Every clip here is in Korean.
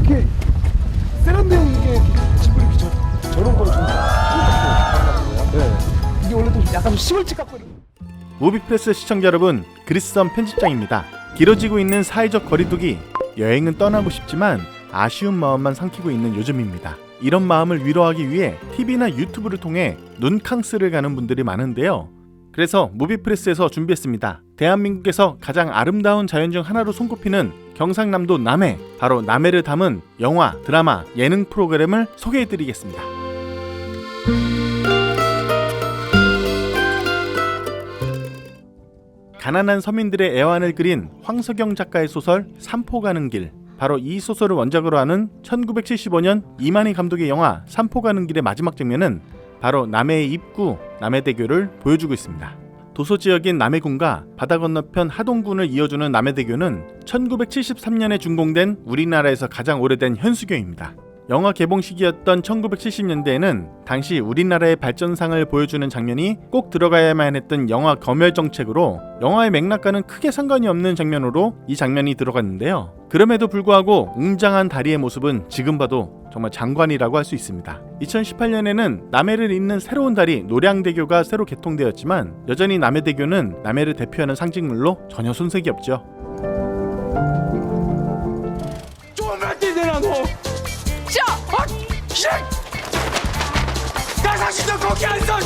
이렇게 세련된 게 집을 이렇게 저, 저런 걸좀 처음 봤어요. 네. 이게 원래 좀 약간 시골집 같고 이런- 무비프레스 시청자 여러분, 그리스선 편집장입니다. 길어지고 있는 사회적 거리두기, 여행은 떠나고 싶지만 아쉬운 마음만 삼키고 있는 요즘입니다. 이런 마음을 위로하기 위해 TV나 유튜브를 통해 눈캉스를 가는 분들이 많은데요. 그래서 무비프레스에서 준비했습니다. 대한민국에서 가장 아름다운 자연 중 하나로 손꼽히는 경상남도 남해, 바로 남해를 담은 영화, 드라마, 예능 프로그램을 소개해드리겠습니다. 가난한 서민들의 애환을 그린 황석영 작가의 소설 삼포 가는 길. 바로 이 소설을 원작으로 하는 1975년 이만희 감독의 영화 삼포 가는 길의 마지막 장면은 바로 남해의 입구 남해대교를 보여주고 있습니다. 도서 지역인 남해군과 바다 건너편 하동군을 이어주는 남해대교는 1973년에 준공된 우리나라에서 가장 오래된 현수교입니다. 영화 개봉 시기였던 1970년대에는 당시 우리나라의 발전상을 보여주는 장면이 꼭 들어가야만 했던 영화 검열 정책으로 영화의 맥락과는 크게 상관이 없는 장면으로 이 장면이 들어갔는데요. 그럼에도 불구하고 웅장한 다리의 모습은 지금 봐도 정말 장관이라고 할 수 있습니다. 2018년에는 남해를 잇는 새로운 다리 노량대교가 새로 개통되었지만 여전히 남해대교는 남해를 대표하는 상징물로 전혀 손색이 없죠. 당신도 거기 안 서.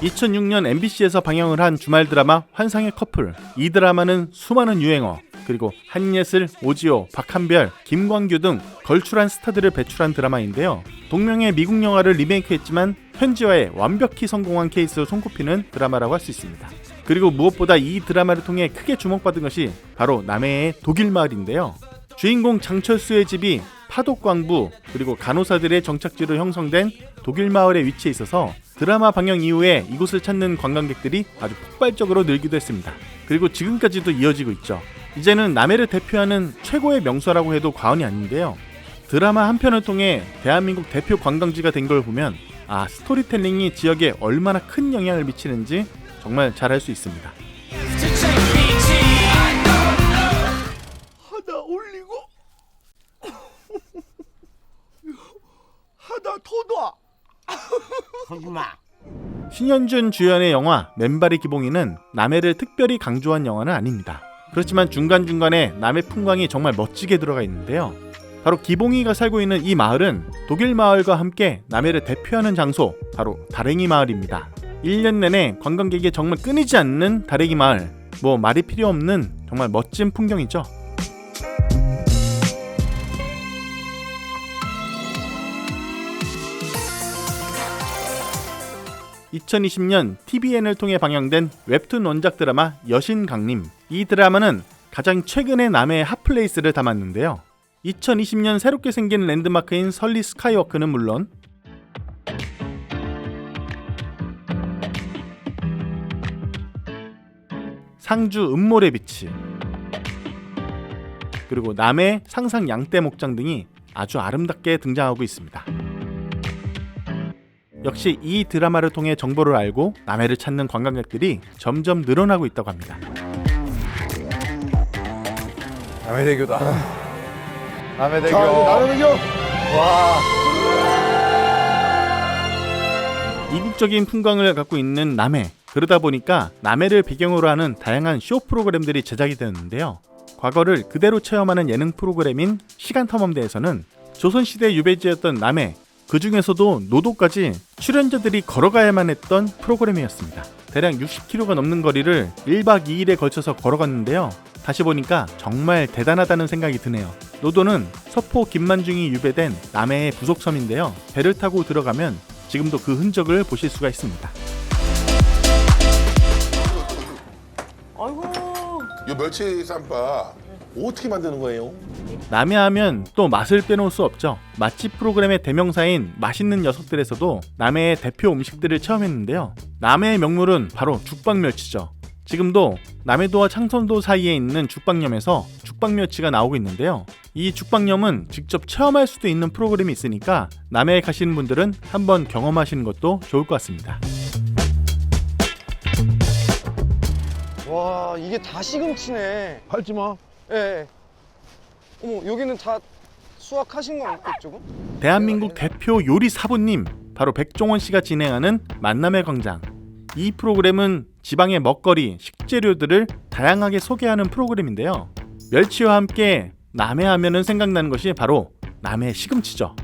2006년 MBC에서 방영을 한 주말 드라마 환상의 커플. 이 드라마는 수많은 유행어 그리고 한예슬, 오지호, 박한별, 김광규 등 걸출한 스타들을 배출한 드라마인데요. 동명의 미국 영화를 리메이크했지만 현지화에 완벽히 성공한 케이스로 손꼽히는 드라마라고 할 수 있습니다. 그리고 무엇보다 이 드라마를 통해 크게 주목받은 것이 바로 남해의 독일 마을인데요. 주인공 장철수의 집이 파독광부 그리고 간호사들의 정착지로 형성된 독일 마을에 위치해 있어서 드라마 방영 이후에 이곳을 찾는 관광객들이 아주 폭발적으로 늘기도 했습니다. 그리고 지금까지도 이어지고 있죠. 이제는 남해를 대표하는 최고의 명소라고 해도 과언이 아닌데요. 드라마 한 편을 통해 대한민국 대표 관광지가 된 걸 보면 아 스토리텔링이 지역에 얼마나 큰 영향을 미치는지 정말 잘 알 수 있습니다. 토다. 하지마. 신현준 주연의 영화 맨발의 기봉이는 남해를 특별히 강조한 영화는 아닙니다. 그렇지만 중간중간에 남해 풍광이 정말 멋지게 들어가 있는데요. 바로 기봉이가 살고 있는 이 마을은 독일 마을과 함께 남해를 대표하는 장소, 바로 다랭이 마을입니다. 1년 내내 관광객이 정말 끊이지 않는 다랭이 마을. 뭐 말이 필요 없는 정말 멋진 풍경이죠. 2020년 TVN을 통해 방영된 웹툰 원작 드라마 여신 강림. 이 드라마는 가장 최근의 남해의 핫플레이스를 담았는데요. 2020년 새롭게 생긴 랜드마크인 설리 스카이워크는 물론 상주 음모래 비치 그리고 남해 상상 양떼 목장 등이 아주 아름답게 등장하고 있습니다. 역시 이 드라마를 통해 정보를 알고 남해를 찾는 관광객들이 점점 늘어나고 있다고 합니다. 남해대교다. 남해대교. 요 와. 이국적인 풍광을 갖고 있는 남해. 그러다 보니까 남해를 배경으로 하는 다양한 쇼 프로그램들이 제작이 되었는데요. 과거를 그대로 체험하는 예능 프로그램인 시간 탐험대에서는 조선시대 유배지였던 남해, 그 중에서도 노도까지 출연자들이 걸어가야만 했던 프로그램이었습니다. 대략 60km가 넘는 거리를 1박 2일에 걸쳐서 걸어갔는데요. 다시 보니까 정말 대단하다는 생각이 드네요. 노도는 서포 김만중이 유배된 남해의 부속섬인데요. 배를 타고 들어가면 지금도 그 흔적을 보실 수가 있습니다. 아이고. 이 멸치 쌈밥 어떻게 만드는 거예요? 남해하면 또 맛을 빼놓을 수 없죠. 맛집 프로그램의 대명사인 맛있는 녀석들에서도 남해의 대표 음식들을 체험했는데요. 남해의 명물은 바로 죽방멸치죠. 지금도 남해도와 창선도 사이에 있는 죽방염에서 죽방멸치가 나오고 있는데요. 이 죽방염은 직접 체험할 수도 있는 프로그램이 있으니까 남해에 가시는 분들은 한번 경험하시는 것도 좋을 것 같습니다. 와 이게 다 시금치네. 밟지 마. 예. 예. 어머 여기는 다 수확하신 거 아니고 이쪽은? 대한민국 대표 요리 사부님 바로 백종원 씨가 진행하는 만남의 광장. 이 프로그램은 지방의 먹거리, 식재료들을 다양하게 소개하는 프로그램인데요. 멸치와 함께 남해하면은 생각나는 것이 바로 남해 시금치죠.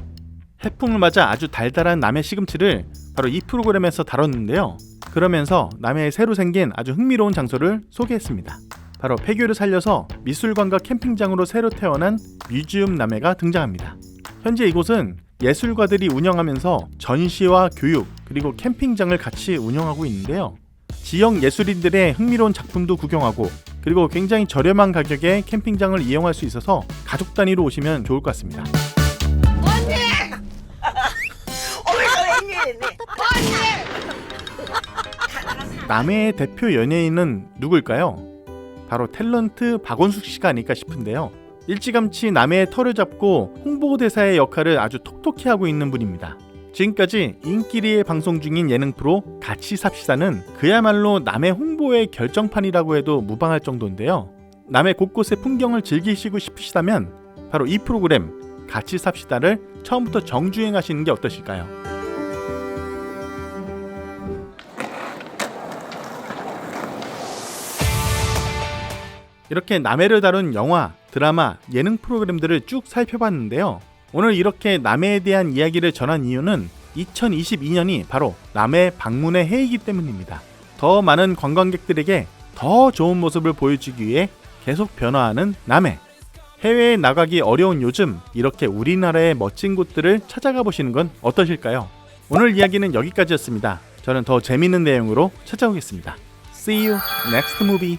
해풍을 맞아 아주 달달한 남해 시금치를 바로 이 프로그램에서 다뤘는데요. 그러면서 남해에 새로 생긴 아주 흥미로운 장소를 소개했습니다. 바로 폐교를 살려서 미술관과 캠핑장으로 새로 태어난 뮤지엄 남해가 등장합니다. 현재 이곳은 예술가들이 운영하면서 전시와 교육 그리고 캠핑장을 같이 운영하고 있는데요. 지역 예술인들의 흥미로운 작품도 구경하고 그리고 굉장히 저렴한 가격에 캠핑장을 이용할 수 있어서 가족 단위로 오시면 좋을 것 같습니다. 남해의 대표 연예인은 누굴까요? 바로 탤런트 박원숙 씨가 아닐까 싶은데요. 일찌감치 남해의 털을 잡고 홍보대사의 역할을 아주 톡톡히 하고 있는 분입니다. 지금까지 인기리에 방송 중인 예능 프로 같이 삽시다는 그야말로 남해 홍보의 결정판이라고 해도 무방할 정도인데요. 남해 곳곳의 풍경을 즐기시고 싶으시다면 바로 이 프로그램 같이 삽시다를 처음부터 정주행하시는 게 어떠실까요? 이렇게 남해를 다룬 영화, 드라마, 예능 프로그램들을 쭉 살펴봤는데요. 오늘 이렇게 남해에 대한 이야기를 전한 이유는 2022년이 바로 남해 방문의 해이기 때문입니다. 더 많은 관광객들에게 더 좋은 모습을 보여주기 위해 계속 변화하는 남해. 해외에 나가기 어려운 요즘 이렇게 우리나라의 멋진 곳들을 찾아가 보시는 건 어떠실까요? 오늘 이야기는 여기까지였습니다. 저는 더 재밌는 내용으로 찾아오겠습니다. See you next movie.